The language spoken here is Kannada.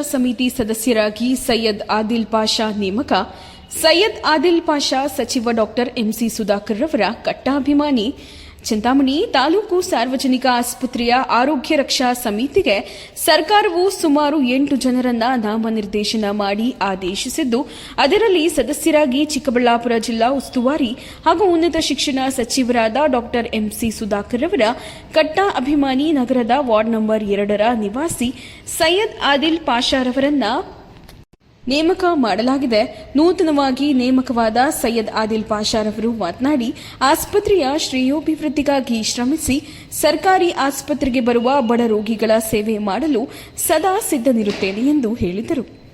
ಸಮಿತಿ ಸದಸ್ಯರಾಗಿ ಸೈಯದ್ ಆದಿಲ್ ಪಾಷಾ ನೇಮಕ. ಸೈಯದ್ ಆದಿಲ್ ಪಾಷಾ ಸಚಿವ ಡಾಕ್ಟರ್ ಎಂಸಿ ಸುಧಾಕರ್ ರವರ ಕಟ್ಟಾಭಿಮಾನಿ. ಚಿಂತಾಮಣಿ ತಾಲೂಕು ಸಾರ್ವಜನಿಕ ಆಸ್ಪತ್ರೆಯ ಆರೋಗ್ಯ ರಕ್ಷಾ ಸಮಿತಿಗೆ ಸರ್ಕಾರವು ಸುಮಾರು ಎಂಟು ಜನರನ್ನ ನಾಮನಿರ್ದೇಶನ ಮಾಡಿ ಆದೇಶಿಸಿದ್ದು, ಅದರಲ್ಲಿ ಸದಸ್ಯರಾಗಿ ಚಿಕ್ಕಬಳ್ಳಾಪುರ ಜಿಲ್ಲಾ ಉಸ್ತುವಾರಿ ಹಾಗೂ ಉನ್ನತ ಶಿಕ್ಷಣ ಸಚಿವರಾದ ಡಾಕ್ಟರ್ ಎಂಸಿ ಸುಧಾಕರ್ ಅವರ, ಕಟ್ಟಾ ಅಭಿಮಾನಿ ನಗರದ ವಾರ್ಡ್ ನಂಬರ್ ಎರಡರ ನಿವಾಸಿ ಸೈಯದ್ ಆದಿಲ್ ಪಾಷಾರವರನ್ನ ನೇಮಕ ಮಾಡಲಾಗಿದೆ. ನೂತನವಾಗಿ ನೇಮಕವಾದ ಸೈಯದ್ ಆದಿಲ್ ಪಾಷಾರವರು ಮಾತನಾಡಿ, ಆಸ್ಪತ್ರೆಯ ಶ್ರೇಯೋಭಿವೃದ್ಧಿಗಾಗಿ ಶ್ರಮಿಸಿ, ಸರ್ಕಾರಿ ಆಸ್ಪತ್ರೆಗೆ ಬರುವ ಬಡ ರೋಗಿಗಳ ಸೇವೆ ಮಾಡಲು ಸದಾ ಸಿದ್ಧನಿರುತ್ತೇನೆ ಎಂದು ಹೇಳಿದರು.